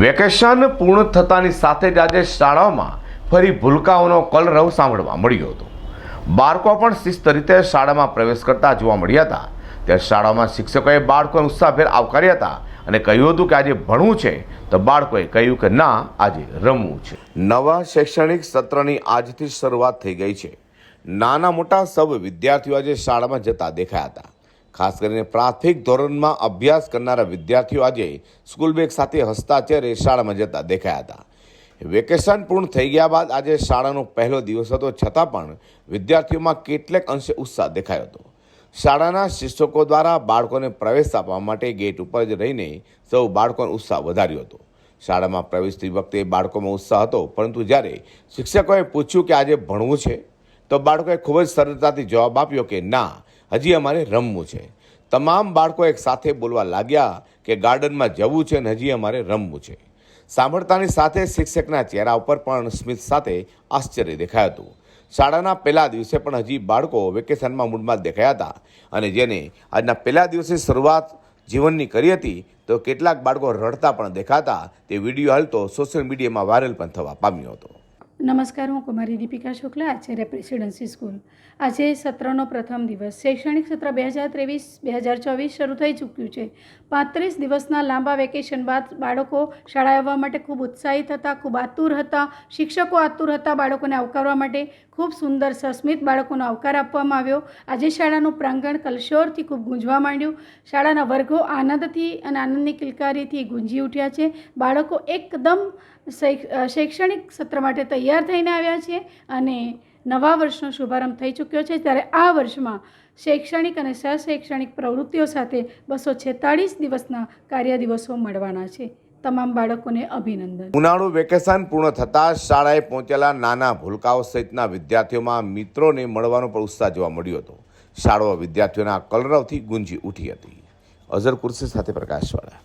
Vacation પૂર્ણ થતાની સાથે જ આજે શાળાઓમાં ફરી ભૂલકાઓનો કલરવ સાંભળવા મળ્યો હતો. બાળકો પણ શિસ્ત રીતે શાળામાં પ્રવેશ કરતા જોવા મળ્યા હતા. ત્યારે શાળામાં શિક્ષકોએ બાળકોને ઉત્સાહભેર આવકાર્યા હતા અને કહ્યું હતું કે આજે ભણવું છે તો બાળકોએ કહ્યું કે ના, આજે રમવું છે. નવા શૈક્ષણિક સત્રની આજથી શરૂઆત થઈ ગઈ છે. નાના મોટા સૌ વિદ્યાર્થીઓ આજે શાળામાં જતા દેખાયા હતા. ખાસ કરીને પ્રાથમિક ધોરણમાં અભ્યાસ કરનારા વિદ્યાર્થીઓ આજે સ્કૂલ બેગ સાથે હસતા શાળામાં જતા દેખાયા હતા. વેકેશન પૂર્ણ થઈ ગયા બાદ આજે શાળાનો પહેલો દિવસ હતો, છતાં પણ વિદ્યાર્થીઓમાં કેટલેક અંશે ઉત્સાહ દેખાયો હતો. શાળાના શિક્ષકો દ્વારા બાળકોને પ્રવેશ આપવા માટે ગેટ ઉપર જ રહીને સૌ બાળકોનો ઉત્સાહ વધાર્યો હતો. શાળામાં પ્રવેશતી વખતે બાળકોમાં ઉત્સાહ હતો, પરંતુ જ્યારે શિક્ષકોએ પૂછ્યું કે આજે ભણવું છે, તો બાળકોએ ખૂબ જ સરળતાથી જવાબ આપ્યો કે ના હજી અમારે રમવું છે. તમામ બાળકો એક સાથે બોલવા લાગ્યા કે ગાર્ડનમાં જવું છે અને હજી અમારે રમવું છે. સાંભળતાની સાથે શિક્ષકના ચહેરા ઉપર પણ સ્મિત સાથે આશ્ચર્ય દેખાયું હતું. શાળાના પહેલા દિવસે પણ હજી બાળકો વેકેશનમાં મૂડમાં દેખાયા હતા અને જેને આજના પહેલા દિવસે શરૂઆત જીવનની કરી હતી, તો કેટલાક બાળકો રડતા પણ દેખાતા તે વીડિયો હાલ તો સોશિયલ મીડિયામાં વાયરલ પણ થવા પામ્યો હતો. નમસ્કાર, હું કુમારી દીપિકા શુક્લા, આચાર્ય પ્રેસિડેન્સી સ્કૂલ. આજે સત્રનો પ્રથમ દિવસ. શૈક્ષણિક સત્ર બે હજાર ત્રેવીસ, બે હજાર ચોવીસ શરૂ થઈ ચૂક્યું છે. પાંત્રીસ દિવસના લાંબા વેકેશન બાદ બાળકો શાળાએ આવવા માટે ખૂબ ઉત્સાહિત હતા, ખૂબ આતુર હતા, શિક્ષકો આતુર હતા બાળકોને આવકારવા માટે. ખૂબ સુંદર સસ્મિત બાળકોનો આવકાર આપવામાં આવ્યો. આજે શાળાનું પ્રાંગણ કલશોરથી ખૂબ ગુંજવા માંડ્યું. શાળાના વર્ગો આનંદથી અને આનંદની કિલકારીથી ગુંજી ઉઠ્યા છે. બાળકો એકદમ શૈક્ષણિક સત્ર માટે તૈયાર થઈને આવ્યા છીએ અને નવા વર્ષનો શુભારંભ થઈ ચૂક્યો છે. ત્યારે આ વર્ષમાં શૈક્ષણિક અને સહશૈક્ષણિક પ્રવૃત્તિઓ સાથે બસો છેતાળીસ દિવસના કાર્ય દિવસો મળવાના છે. તમામ બાળકોને અભિનંદન. ઉનાળુ વેકેશન પૂર્ણ થતાં શાળાએ પહોંચેલા નાના ભૂલકાઓ સહિતના વિદ્યાર્થીઓમાં મિત્રોને મળવાનો પણ ઉત્સાહ જોવા મળ્યો હતો. શાળાઓ વિદ્યાર્થીઓના કલરવથી ગુંજી ઉઠી હતી. અઝર કુર્સી સાથે પ્રકાશવાળા.